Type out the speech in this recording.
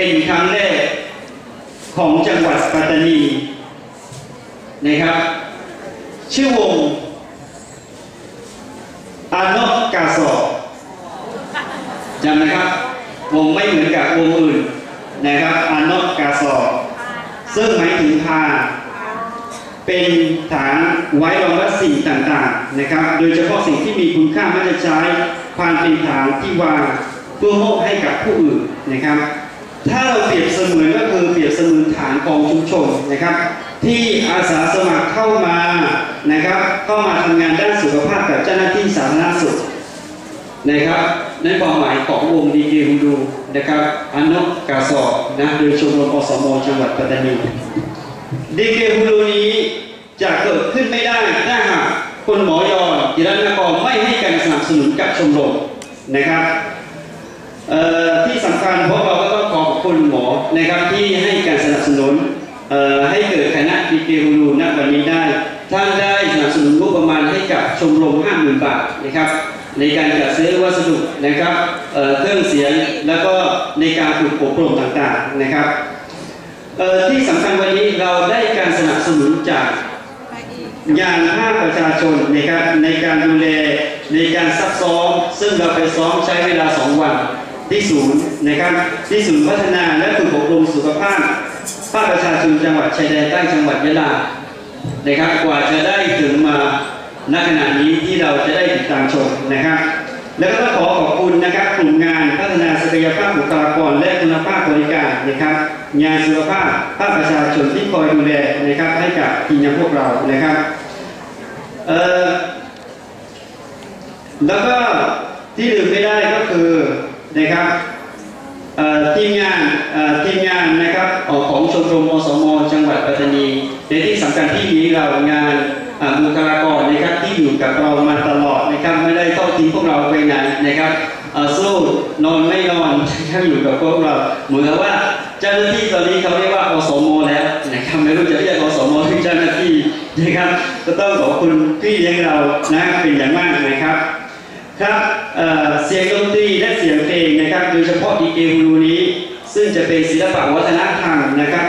เป็นครั้งแรกของจังหวัดปัตตานีนะครับ ชื่อวงอานอกกาสอบจำนะครับ วงไม่เหมือนกับวงอื่นนะครับอานอกกาสอบซึ่งหมายถึงพาเป็นฐานไว้รองรับสิ่งต่างๆนะครับ โดยเฉพาะสิ่งที่มีคุณค่าไม่ได้ใช้ความเป็นฐานที่วางเพื่อมอบให้กับผู้อื่นนะครับ ถ้าเราเปรียบเสมือนก็คือเปรียบเสมือนฐานกองชุมชนนะครับ ที่อาสาสมัครเข้ามานะครับเข้ามาทำงานด้านสุขภาพกับเจ้าหน้าที่สาธารณสุขนะครับนั่นความหมายของวงดีเกฮูดูนะครับอันนกกาสอบนะโดยชมรมอสมจังหวัดปัตตานีดีเกฮูลูนี้จะเกิดขึ้นไม่ได้ถ้าหากคุณหมอยอนจิรัตนกรไม่ให้การสนับสนุนกับชมรมนะครับที่สำคัญพราก็ต้องขอบ คุณหมอนะครับที่ให้การสนับสนุนให้เกิดคณะดีเกฮูลูณวันนี้ได้ ท่านได้สนับสนุนงบประมาณให้กับชมรม 50,000 บาทนะครับในการจัดซื้อวัสดุนะครับเเครื่องเสียงแล้วก็ในการฝึกอบรมต่างๆนะครับที่สำคัญวันนี้เราได้การสนับสนุนจากงานภาคประชาชนนะครับในการดูแลในการซักซ้อมซึ่งเราไปซ้อมใช้เวลา 2 วัน ที่ศูนย์นะครับที่ศูนย์พัฒนาและฝึกอบรมสุขภาพภาคประชาชนจังหวัดชายแดนใต้จังหวัดยะลานะครับกว่าจะได้ถึงมาณขณะนี้ที่เราจะได้ติดตามชมนะครับ แล้วก็ต้องขอขอบคุณนะครับกลุ่มงานพัฒนาศักยภาพบุคลากรและคุณภาพบริการนะครับ งานสุขภาพภาคประชาชนที่คอยดูแลนะครับให้กับทีมงานพวกเรานะครับเอ่อแล้วก็ที่ลืมไม่ได้ก็คือ นะครับทีมงานทีมงานนะครับของชมรมอสมจังหวัดปัตตานีในที่สำคัญที่นี้เรางานบุคลากรนะครับที่อยู่กับเรามาตลอดนะครับไม่ได้ทอดทิ้งพวกเราไปไหนนะครับสู้นอนไม่นอนนะครับอยู่กับพวกเราเหมือนกับว่าเจ้าหน้าที่ตอนนี้เขาเรียกว่าอสมแล้วนะครับไม่รู้จะเรียกอสมหรือเจ้าหน้าที่นะครับก็ต้องขอบคุณพี่เลี้ยงเรานะเป็นอย่างมากนะครับ ครับเเสียงดนตรีและเสียงเพลงนะครับโดยเฉพาะดีเกฮูลูนี้ ซึ่งจะเป็นศิลปะวัฒนธรรมนะครับ